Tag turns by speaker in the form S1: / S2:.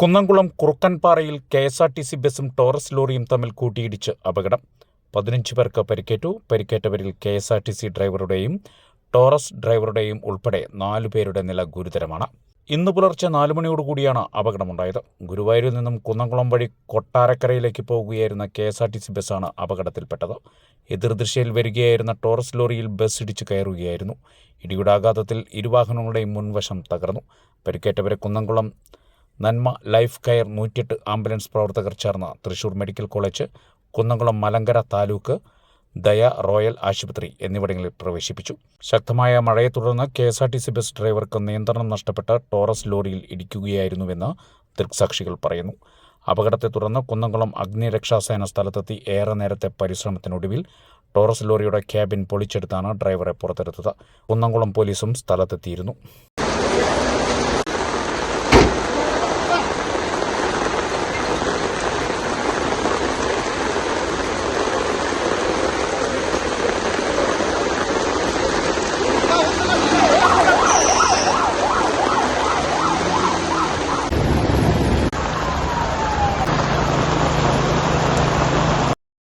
S1: Kunnamkulam കുറുക്കൻപാറയിൽ K S R T C ബസും Taurus ലോറിയും തമ്മിൽ കൂട്ടിയിടിച്ച് അപകടം. പതിനഞ്ച് പേർക്ക് പരിക്കേറ്റു. പരിക്കേറ്റവരിൽ K S R T C ഡ്രൈവറുടെയും Taurus ഡ്രൈവറുടെയും ഉൾപ്പെടെ നാലു പേരുടെ നില ഗുരുതരമാണ്. ഇന്ന് പുലർച്ചെ നാലു മണിയോടുകൂടിയാണ് അപകടമുണ്ടായത്. ഗുരുവായൂരിൽ നിന്നും കുന്നംകുളം വഴി കൊട്ടാരക്കരയിലേക്ക് പോകുകയായിരുന്ന K S R T C ബസ്സാണ് അപകടത്തിൽപ്പെട്ടത്. എതിർദിശയിൽ വരികയായിരുന്ന ടോറസ് ലോറിയിൽ ബസ് ഇടിച്ചു കയറുകയായിരുന്നു. ഇടിയുടെ ആഘാതത്തിൽ ഇരുവാഹനങ്ങളുടെയും മുൻവശം തകർന്നു. പരിക്കേറ്റവരെ കുന്നംകുളം നന്മ ലൈഫ് കെയർ നൂറ്റിയെട്ട് ആംബുലൻസ് പ്രവർത്തകർ ചേർന്ന് Thrissur medical college Kunnamkulam Malankara taluk Daya royal ആശുപത്രി എന്നിവിടങ്ങളിൽ പ്രവേശിപ്പിച്ചു. ശക്തമായ മഴയെ തുടർന്ന് K S R T C bus ഡ്രൈവർക്ക് നിയന്ത്രണം നഷ്ടപ്പെട്ട് ടോറസ് ലോറിയിൽ ഇടിക്കുകയായിരുന്നുവെന്ന് ദൃക്സാക്ഷികൾ പറയുന്നു. അപകടത്തെ തുടർന്ന് കുന്നംകുളം അഗ്നിരക്ഷാസേന സ്ഥലത്തെത്തി ഏറെ നേരത്തെ പരിശ്രമത്തിനൊടുവിൽ ടോറസ് ലോറിയുടെ ക്യാബിൻ പൊളിച്ചെടുത്താണ് ഡ്രൈവറെ പുറത്തെടുത്തത്. കുന്നംകുളം പോലീസും സ്ഥലത്തെത്തിയിരുന്നു.